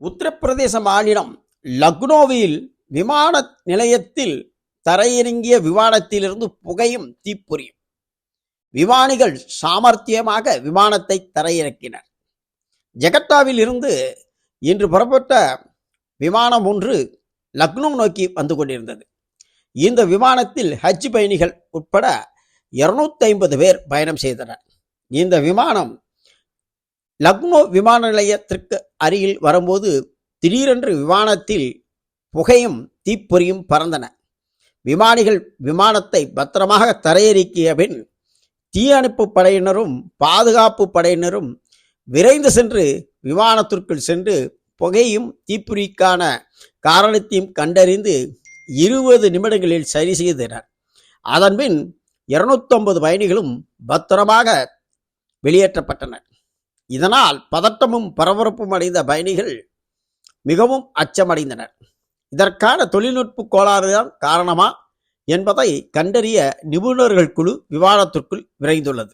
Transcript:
உத்தரப்பிரதேச மாநிலம் லக்னோவில் விமான நிலையத்தில் தரையிறங்கிய விமானத்திலிருந்து புகையும் தீப்பொறியும். விமானிகள் சாமர்த்தியமாக விமானத்தை தரையிறக்கினர். ஜெகட்டாவில் இருந்து இன்று புறப்பட்ட விமானம் ஒன்று லக்னோ நோக்கி வந்து கொண்டிருந்தது. இந்த விமானத்தில் ஹஜ் பயணிகள் உட்பட இருநூத்தி ஐம்பது பேர் பயணம் செய்தனர். இந்த விமானம் லக்னோ விமான நிலையத்திற்கு அருகில் வரும்போது திடீரென்று விமானத்தில் புகையும் தீப்பொறியும் பறந்தன. விமானிகள் விமானத்தை பத்திரமாக தரையிறக்கிய பின் தீயணைப்பு படையினரும் பாதுகாப்பு படையினரும் விரைந்து சென்று விமானத்திற்குள் சென்று புகையும் தீப்பொறிக்கான காரணத்தையும் கண்டறிந்து இருபது நிமிடங்களில் சரி செய்தனர். அதன்பின் இருநூத்தொன்பது பயணிகளும் பத்திரமாக வெளியேற்றப்பட்டனர். இதனால் பதட்டமும் பரபரப்பும் அடைந்த பயணிகள் மிகவும் அச்சமடைந்தனர். இதற்கான தொழில்நுட்ப கோளாறுதான் காரணமா என்பதை கண்டறிய நிபுணர்கள் குழு விவாதத்திற்குள் விரைந்துள்ளது.